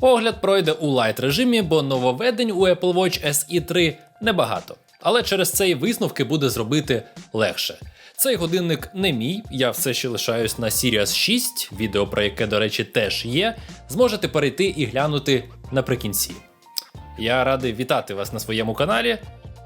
Огляд пройде у лайт режимі, бо нововведень у Apple Watch SE 3 небагато. Але через це і висновки буде зробити легше. Цей годинник не мій, я все ще лишаюсь на Sirius 6, відео про яке, до речі, теж є. Зможете перейти і глянути наприкінці. Я радий вітати вас на своєму каналі.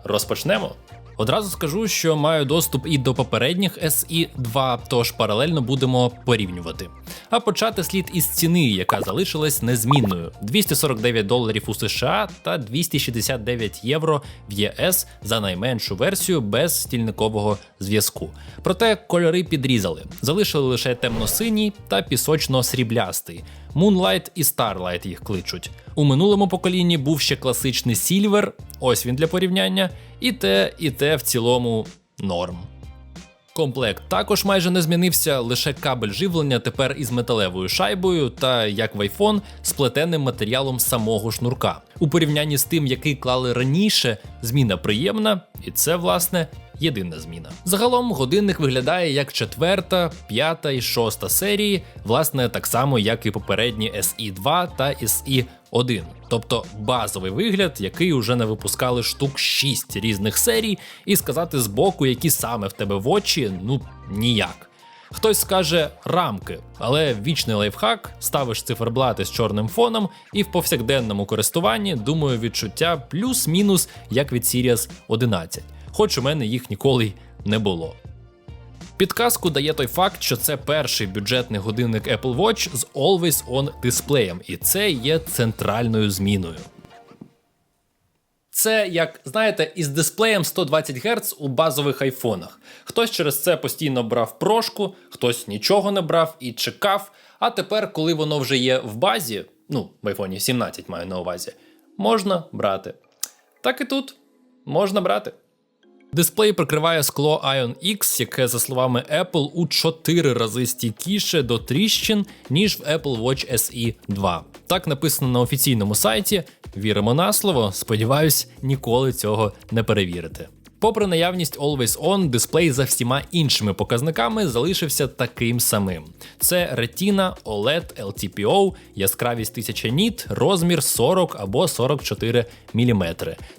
Розпочнемо. Одразу скажу, що маю доступ і до попередніх SE 2, тож паралельно будемо порівнювати. А почати слід із ціни, яка залишилась незмінною: 249 доларів у США та 269 євро в ЄС за найменшу версію без стільникового зв'язку. Проте кольори підрізали, залишили лише темно-синій та пісочно-сріблястий. Moonlight і Starlight їх кличуть. У минулому поколінні був ще класичний Silver, ось він для порівняння, і те, і те в цілому норм. Комплект також майже не змінився, лише кабель живлення тепер із металевою шайбою та, як в iPhone, з плетеним матеріалом самого шнурка. У порівнянні з тим, який клали раніше, зміна приємна, і це, власне, єдина зміна. Загалом годинник виглядає як четверта, п'ята і шоста серії, власне, так само, як і попередні SE 2 та SE 1. Тобто базовий вигляд, який уже не випускали штук 6 різних серій, і сказати збоку, які саме в тебе в очі, ну ніяк. Хтось скаже рамки, але вічний лайфхак, ставиш циферблати з чорним фоном, і в повсякденному користуванні, думаю, відчуття плюс-мінус, як від Sirius 11, хоч у мене їх ніколи не було. Підказку дає той факт, що це перший бюджетний годинник Apple Watch з Always On дисплеєм, і це є центральною зміною. Це як знаєте, із дисплеєм 120 Гц у базових айфонах. Хтось через це постійно брав прошку, хтось нічого не брав і чекав. А тепер, коли воно вже є в базі, ну в айфоні 17 маю на увазі, можна брати. Так і тут можна брати. Дисплей прикриває скло Ion X, яке, за словами Apple, у 4 рази стійкіше до тріщин, ніж в Apple Watch SE 2. Так написано на офіційному сайті. Віримо на слово, сподіваюсь, ніколи цього не перевірите. Попри наявність Always On, дисплей за всіма іншими показниками залишився таким самим: це Retina, OLED, LTPO, яскравість 1000 ніт, розмір 40 або 44 мм.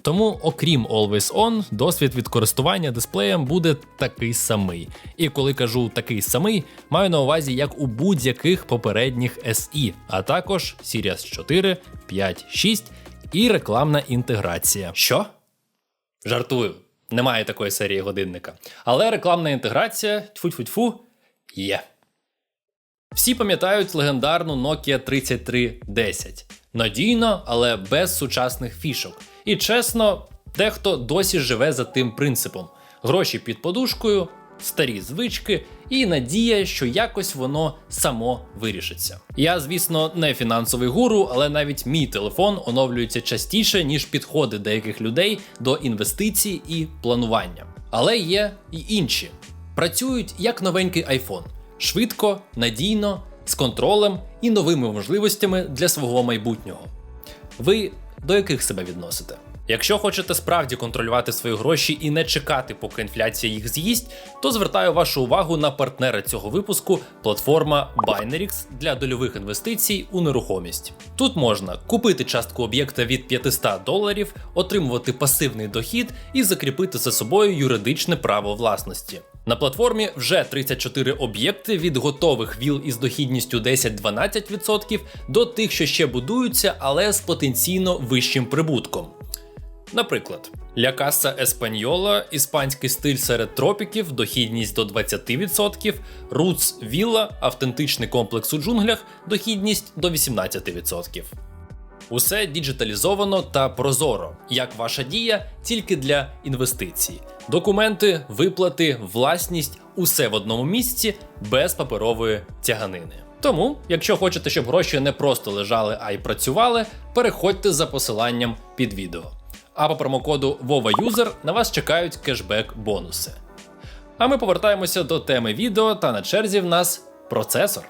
Тому, окрім Always On, досвід від користування дисплеєм буде такий самий. І коли кажу такий самий, маю на увазі як у будь-яких попередніх SE, а також Sirius 4, 5, 6 і рекламна інтеграція. Що? Жартую. Немає такої серії годинника. Але рекламна інтеграція тьфу-тьфу-тьфу є. Всі пам'ятають легендарну Nokia 3310. Надійно, але без сучасних фішок. І чесно, дехто досі живе за тим принципом: гроші під подушкою, старі звички і надія, що якось воно само вирішиться. Я, звісно, не фінансовий гуру, але навіть мій телефон оновлюється частіше, ніж підходи деяких людей до інвестицій і планування. Але є і інші. Працюють як новенький iPhone. швидко, надійно, з контролем і новими можливостями для свого майбутнього. Ви до яких себе відносите? Якщо хочете справді контролювати свої гроші і не чекати, поки інфляція їх з'їсть, то звертаю вашу увагу на партнера цього випуску платформа Binerix для дольових інвестицій у нерухомість. Тут можна купити частку об'єкта від 500 доларів, отримувати пасивний дохід і закріпити за собою юридичне право власності. На платформі вже 34 об'єкти від готових віл із дохідністю 10-12% до тих, що ще будуються, але з потенційно вищим прибутком. Наприклад, Ля Каса Еспаньола, іспанський стиль серед тропіків, дохідність до 20%, Руц Вілла, автентичний комплекс у джунглях, дохідність до 18%. Усе діджиталізовано та прозоро, як ваша дія, тільки для інвестицій. Документи, виплати, власність усе в одному місці без паперової тяганини. Тому, якщо хочете, щоб гроші не просто лежали, а й працювали, переходьте за посиланням під відео. А по промокоду VOVAUSER на вас чекають кешбек бонуси. А ми повертаємося до теми відео, та на черзі в нас процесор.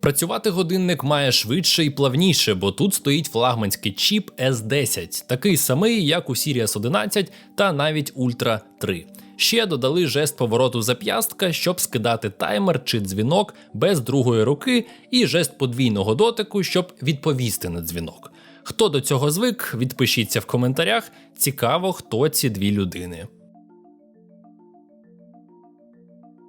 Працювати годинник має швидше і плавніше, бо тут стоїть флагманський чіп S10, такий самий, як у Sirius 11 та навіть Ultra 3. Ще додали жест повороту зап'ястка, щоб скидати таймер чи дзвінок без другої руки, і жест подвійного дотику, щоб відповісти на дзвінок. Хто до цього звик, відпишіться в коментарях. Цікаво, хто ці дві людини.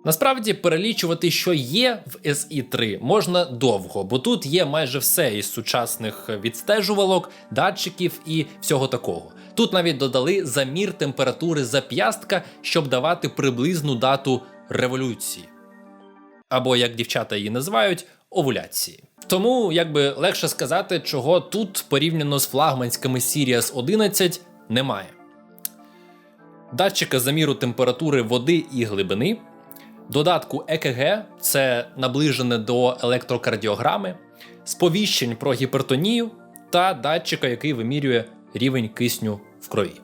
Насправді перелічувати, що є в SE 3 можна довго, бо тут є майже все із сучасних відстежувалок, датчиків і всього такого. Тут навіть додали замір температури зап'ястка, щоб давати приблизну дату революції. Або, як дівчата її називають, овуляції. Тому якби легше сказати, чого тут порівняно з флагманськими Sirius 11 немає. Датчика заміру температури води і глибини, додатку ЕКГ це наближене до електрокардіограми, сповіщень про гіпертонію та датчика, який вимірює рівень кисню в крові.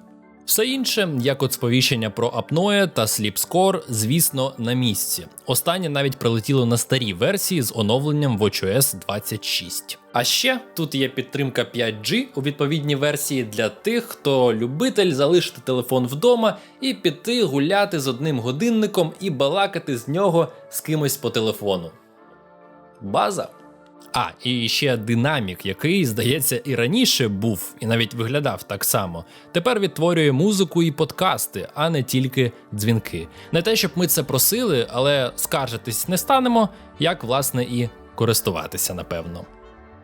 Все інше, як от сповіщення про апноє та сліпскор, звісно, на місці. Останнє навіть прилетіло на старій версії з оновленням WatchOS 26. А ще тут є підтримка 5G у відповідній версії для тих, хто любитель залишити телефон вдома і піти гуляти з одним годинником і балакати з нього з кимось по телефону. База. А, і ще динамік, який, здається, і раніше був, і навіть виглядав так само. Тепер відтворює музику і подкасти, а не тільки дзвінки. Не те, щоб ми це просили, але скаржитись не станемо, як власне і користуватися, напевно.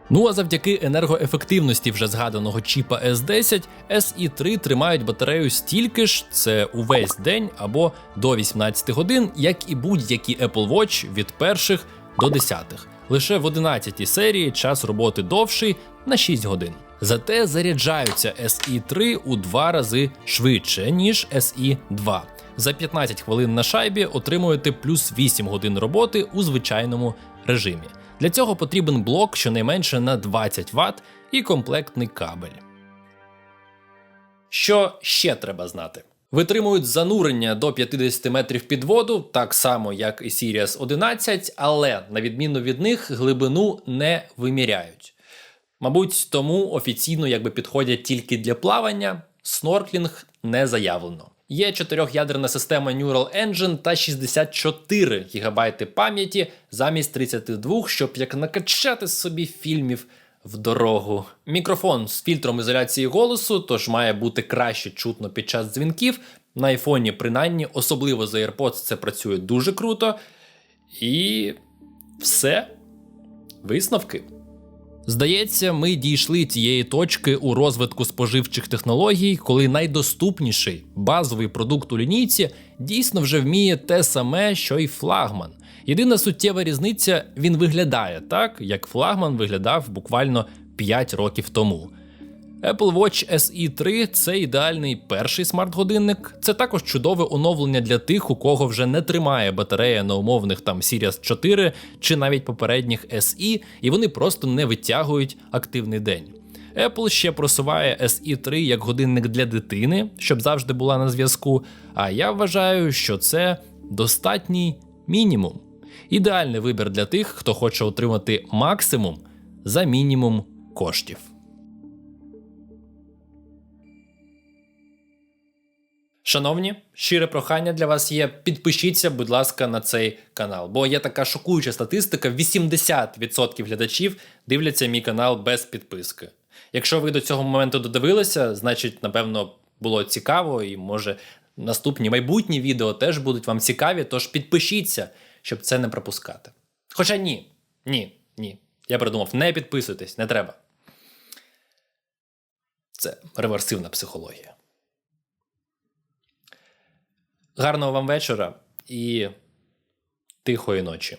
Ну а завдяки енергоефективності вже згаданого чіпа S10, SE3 тримають батарею стільки ж, це увесь день або до 18 годин, як і будь-які Apple Watch від перших до десятих. Лише в 11 серії час роботи довший на 6 годин. Зате заряджаються SE3 у два рази швидше, ніж SE2. За 15 хвилин на шайбі отримуєте плюс 8 годин роботи у звичайному режимі. Для цього потрібен блок щонайменше на 20 Вт і комплектний кабель. Що ще треба знати? Витримують занурення до 50 метрів під воду, так само як і Sirius 11, але на відміну від них глибину не виміряють. Мабуть, тому офіційно якби підходять тільки для плавання, снорклінг не заявлено. Є чотирьохядерна система Neural Engine та 64 ГБ пам'яті замість 32, щоб як накачати собі фільмів в дорогу. Мікрофон з фільтром ізоляції голосу, тож має бути краще чутно під час дзвінків. На айфоні, принаймні, особливо за AirPods, це працює дуже круто. І все. Висновки. Здається, ми дійшли тієї точки у розвитку споживчих технологій, коли найдоступніший базовий продукт у лінійці дійсно вже вміє те саме, що й флагман. Єдина суттєва різниця він виглядає так, як флагман виглядав буквально 5 років тому. Apple Watch SE 3 це ідеальний перший смарт-годинник. Це також чудове оновлення для тих, у кого вже не тримає батарея на умовних там Sirius 4 чи навіть попередніх SE, і вони просто не витягують активний день. Apple ще просуває SE 3 як годинник для дитини, щоб завжди була на зв'язку. А я вважаю, що це достатній мінімум. Ідеальний вибір для тих, хто хоче отримати максимум за мінімум коштів. Шановні, щире прохання для вас є. Підпишіться, будь ласка, на цей канал, бо є така шокуюча статистика: 80% глядачів дивляться мій канал без підписки. Якщо ви до цього моменту додивилися, значить, напевно, було цікаво, і може наступні майбутні відео теж будуть вам цікаві. Тож підпишіться, щоб це не пропускати. Хоча ні, ні, ні. Я придумав, не підписуйтесь, не треба. Це реверсивна психологія. Гарного вам вечора і тихої ночі.